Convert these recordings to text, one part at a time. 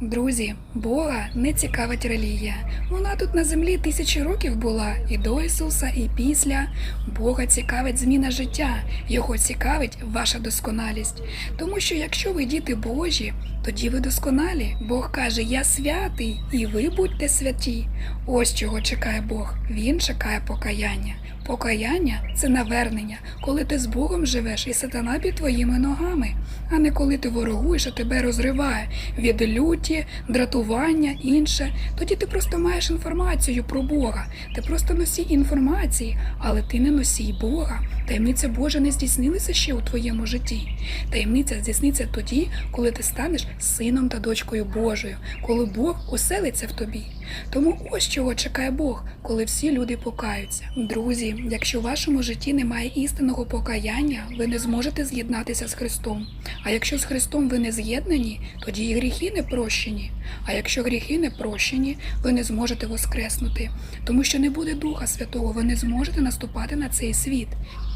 Друзі, Бога не цікавить релігія. Вона тут на землі тисячі років була і до Ісуса, і після. Бога цікавить зміна життя, Його цікавить ваша досконалість. Тому що якщо ви діти Божі, тоді ви досконалі. Бог каже: Я святий, і ви будьте святі. Ось чого чекає Бог. Він чекає покаяння. Покаяння це навернення, коли ти з Богом живеш і сатана під твоїми ногами, а не коли ти ворогуєш, а тебе розриває від люті, дратування, інше. Тоді ти просто маєш інформацію про Бога. Ти просто носій інформації, але ти не носій Бога. Таємниця Божа не здійснилася ще у твоєму житті. Таємниця здійсниться тоді, коли ти станеш сином та дочкою Божою, коли Бог оселиться в тобі. Тому ось чого чекає Бог, коли всі люди покаються. Друзі, якщо в вашому житті немає істинного покаяння, ви не зможете з'єднатися з Христом. А якщо з Христом ви не з'єднані, тоді і гріхи не прощені. А якщо гріхи не прощені, ви не зможете воскреснути, тому що не буде Духа Святого, ви не зможете наступати на цей світ.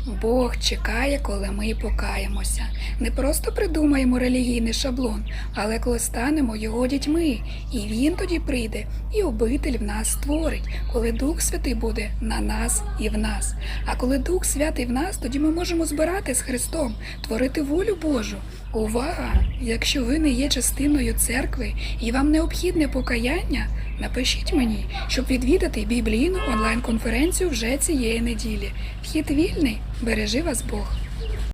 Бог чекає, коли ми покаємося. Не просто придумаємо релігійний шаблон, але коли станемо його дітьми, і він тоді прийде і обитель в нас створить, коли Дух Святий буде на нас і в нас. А коли Дух Святий в нас, тоді ми можемо збирати з Христом, творити волю Божу. Увага! Якщо ви не є частиною церкви і вам необхідне покаяння, напишіть мені, щоб відвідати біблійну онлайн-конференцію вже цієї неділі. Вхід вільний, бережи вас Бог.